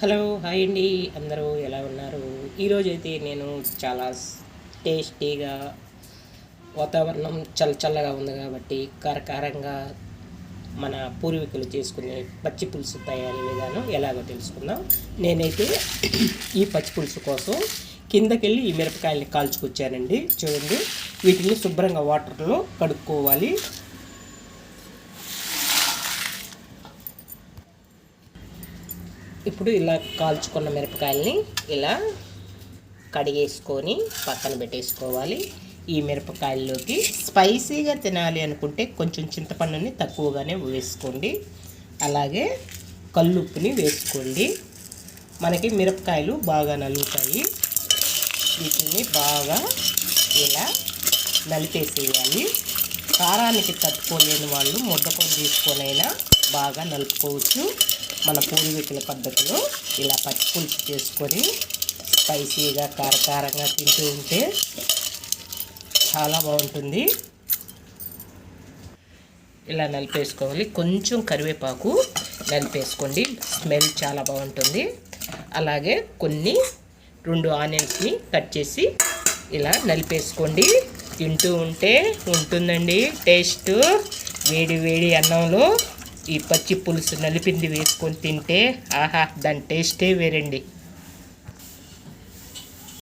Hello hi అండి. అందరూ ఎలా ఉన్నారు? ఈరోజు అయితే నేను చాలా టేస్టీగా వాతావరణం చల్ల చల్లగా ఉంది కాబట్టి కారకారంగా మన పూర్వీకులు చేసుకునే పచ్చి పులుసు తయారీ విధానం ఎలాగో తెలుసుకుందాం. నేనైతే ఈ పచ్చి పులుసు కోసం కిందకెళ్ళి ఈ మిరపకాయల్ని కాల్చుకొచ్చానండి. చూడండి వీటిని శుభ్రంగా వాటర్లో కడుక్కోవాలి. ఇప్పుడు ఇలా కాల్చుకున్న మిరపకాయల్ని ఇలా కడిగేసుకొని పక్కన పెట్టేసుకోవాలి. ఈ మిరపకాయల్లోకి స్పైసీగా తినాలి అనుకుంటే కొంచెం చింతపండుని తక్కువగానే వేసుకోండి. అలాగే కల్లుప్పుని వేసుకోండి. మనకి మిరపకాయలు బాగా నలుగుతాయి. వీటిని బాగా ఇలా నలిపేసేయాలి. కారానికి తట్టుకోలేని వాళ్ళు ముద్దకొని తీసుకొనైనా బాగా నలుపుకోవచ్చు. మన పూర్వీకుల పద్ధతిలో ఇలా పచ్చి పులుసు చేసుకొని స్పైసీగా కారకారంగా తింటూ ఉంటే చాలా బాగుంటుంది. ఇలా నలిపేసుకోవాలి. కొంచెం కరివేపాకు నలిపేసుకోండి. స్మెల్ చాలా బాగుంటుంది. అలాగే కొన్ని రెండు ఆనియన్స్ని కట్ చేసి ఇలా నలిపేసుకోండి. తింటూ ఉంటే ఉంటుందండి. టేస్ట్ వేడి వేడి అన్నంలో ఈ పచ్చి పులుసు నలిపింది వేసుకొని తింటే ఆహా దాని టేస్టే వేరండి.